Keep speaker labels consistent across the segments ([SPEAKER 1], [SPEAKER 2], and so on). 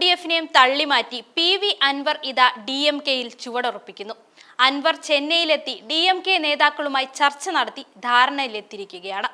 [SPEAKER 1] D എഫിനെയും തള്ളിമാറ്റി P V Anvar ഇതാ ഡി എം കെയിൽ ചുവടുറപ്പിക്കുന്നു. അൻവർ ചെന്നൈയിലെത്തി ഡി എം കെ നേതാക്കളുമായി ചർച്ച നടത്തി ധാരണയിലെത്തിയിരിക്കുകയാണ്.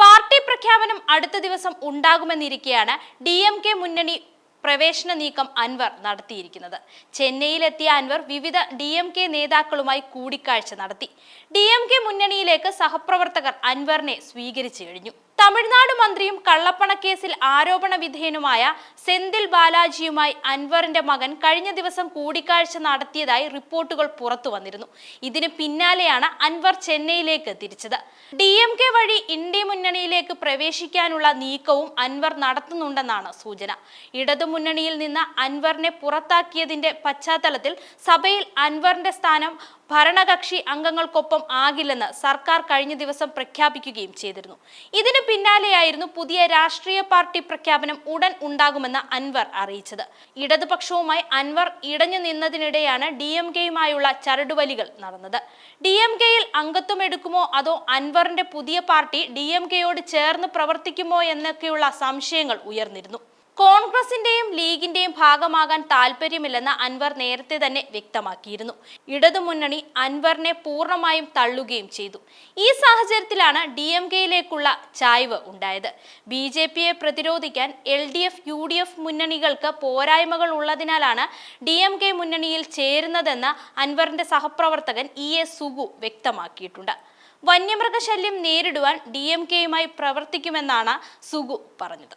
[SPEAKER 1] പാർട്ടി പ്രഖ്യാപനം അടുത്ത ദിവസം ഉണ്ടാകുമെന്നിരിക്കെയാണ് ഡി എം കെ മുന്നണി പ്രവേശന നീക്കം അൻവർ നടത്തിയിരിക്കുന്നത്. ചെന്നൈയിലെത്തിയ അൻവർ വിവിധ ഡി എം കെ നേതാക്കളുമായി കൂടിക്കാഴ്ച നടത്തി. ഡി എം കെ മുന്നണിയിലേക്ക് സഹപ്രവർത്തകർ അൻവറിനെ സ്വീകരിച്ചു കഴിഞ്ഞു. തമിഴ്നാട് മന്ത്രിയും കള്ളപ്പണക്കേസിൽ ആരോപണ വിധേയനുമായ സെന്തിൽ ബാലാജിയുമായി അൻവറിന്റെ മകൻ കഴിഞ്ഞ ദിവസം കൂടിക്കാഴ്ച നടത്തിയതായി റിപ്പോർട്ടുകൾ പുറത്തു വന്നിരുന്നു. ഇതിന് പിന്നാലെയാണ് അൻവർ ചെന്നൈയിലേക്ക് തിരിച്ചത്. ഡി എം കെ വഴി ഇന്ത്യ മുന്നണിയിലേക്ക് പ്രവേശിക്കാനുള്ള നീക്കവും അൻവർ നടത്തുന്നുണ്ടെന്നാണ് സൂചന. ഇടതുമുന്നണിയിൽ നിന്ന് അൻവറിനെ പുറത്താക്കിയതിന്റെ പശ്ചാത്തലത്തിൽ സഭയിൽ അൻവറിന്റെ സ്ഥാനം ഭരണകക്ഷി അംഗങ്ങൾക്കൊപ്പം ആകില്ലെന്ന് സർക്കാർ കഴിഞ്ഞ ദിവസം പ്രഖ്യാപിക്കുകയും ചെയ്തിരുന്നു. ഇതിന് പിന്നാലെയായിരുന്നു പുതിയ രാഷ്ട്രീയ പാർട്ടി പ്രഖ്യാപനം ഉടൻ ഉണ്ടാകുമെന്ന് അൻവർ അറിയിച്ചത്. ഇടതുപക്ഷവുമായി അൻവർ ഇടഞ്ഞു നിന്നതിനിടെയാണ് ഡി എം കെയുമായുള്ള ചരടുവലികൾ നടന്നത്. ഡി എം കെയിൽ അംഗത്വം എടുക്കുമോ അതോ അൻവറിന്റെ പുതിയ പാർട്ടി ഡി എം കെയോട് ചേർന്ന് പ്രവർത്തിക്കുമോ എന്നൊക്കെയുള്ള സംശയങ്ങൾ ഉയർന്നിരുന്നു. കോൺഗ്രസിന്റെയും ലീഗിന്റെയും ഭാഗമാകാൻ താല്പര്യമില്ലെന്ന് അൻവർ നേരത്തെ തന്നെ വ്യക്തമാക്കിയിരുന്നു. ഇടതുമുന്നണി അൻവറിനെ പൂർണമായും തള്ളുകയും ചെയ്തു. ഈ സാഹചര്യത്തിലാണ് ഡി എം കെയിലേക്കുള്ള ചായ്വ് ഉണ്ടായത്. ബി ജെ പിയെ പ്രതിരോധിക്കാൻ L D F U D F മുന്നണികൾക്ക് പോരായ്മകൾ ഉള്ളതിനാലാണ് ഡി എം കെ മുന്നണിയിൽ ചേരുന്നതെന്ന് അൻവറിന്റെ സഹപ്രവർത്തകൻ ഇ എ സുഗു വ്യക്തമാക്കിയിട്ടുണ്ട്. വന്യമൃഗശല്യം നേരിടുവാൻ ഡി എം കെയുമായി പ്രവർത്തിക്കുമെന്നാണ് സുഗു പറഞ്ഞത്.